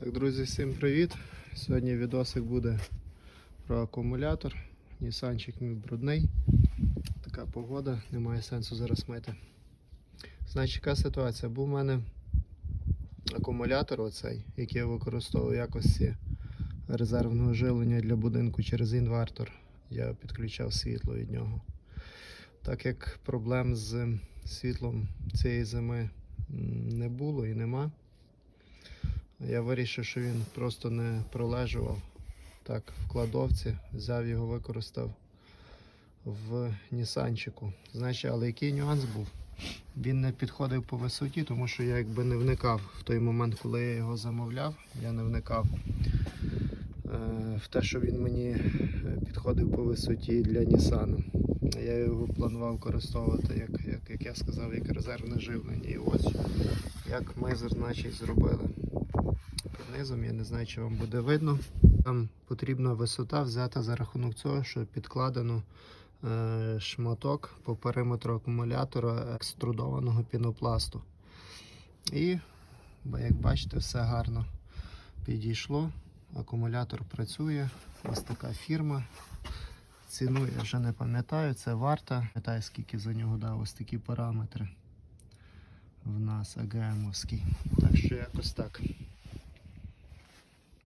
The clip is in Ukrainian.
Так, друзі, всім привіт! Сьогодні відосик буде про акумулятор. Нісанчик мій брудний. Така погода, немає сенсу зараз мити. Значить, яка ситуація? Був у мене акумулятор оцей, який я використовую якості резервного живлення для будинку через інвертор. Я підключав світло від нього. Так як проблем з світлом цієї зими не було і нема. Я вирішив, що він просто не пролежував так в кладовці, взяв його, використав в Нісанчику. Значить, але який нюанс був? Він не підходив по висоті, тому що я якби не вникав в той момент, коли я його замовляв, я не вникав е, в те, що він мені е, підходив по висоті для Нісану. Я його планував використовувати, як, як, як я сказав, як резервне живлення. І ось як ми значить, зробили низом. Я не знаю, чи вам буде видно. Там потрібна висота взята за рахунок цього, що підкладено е, шматок по периметру акумулятора екструдованого пінопласту. І, як бачите, все гарно підійшло. Акумулятор працює. Ось така фірма. Ціну я вже не пам'ятаю, це варта. Пам'ятаю, скільки за нього дав ось такі параметри в нас АГМовський. Так що якось так.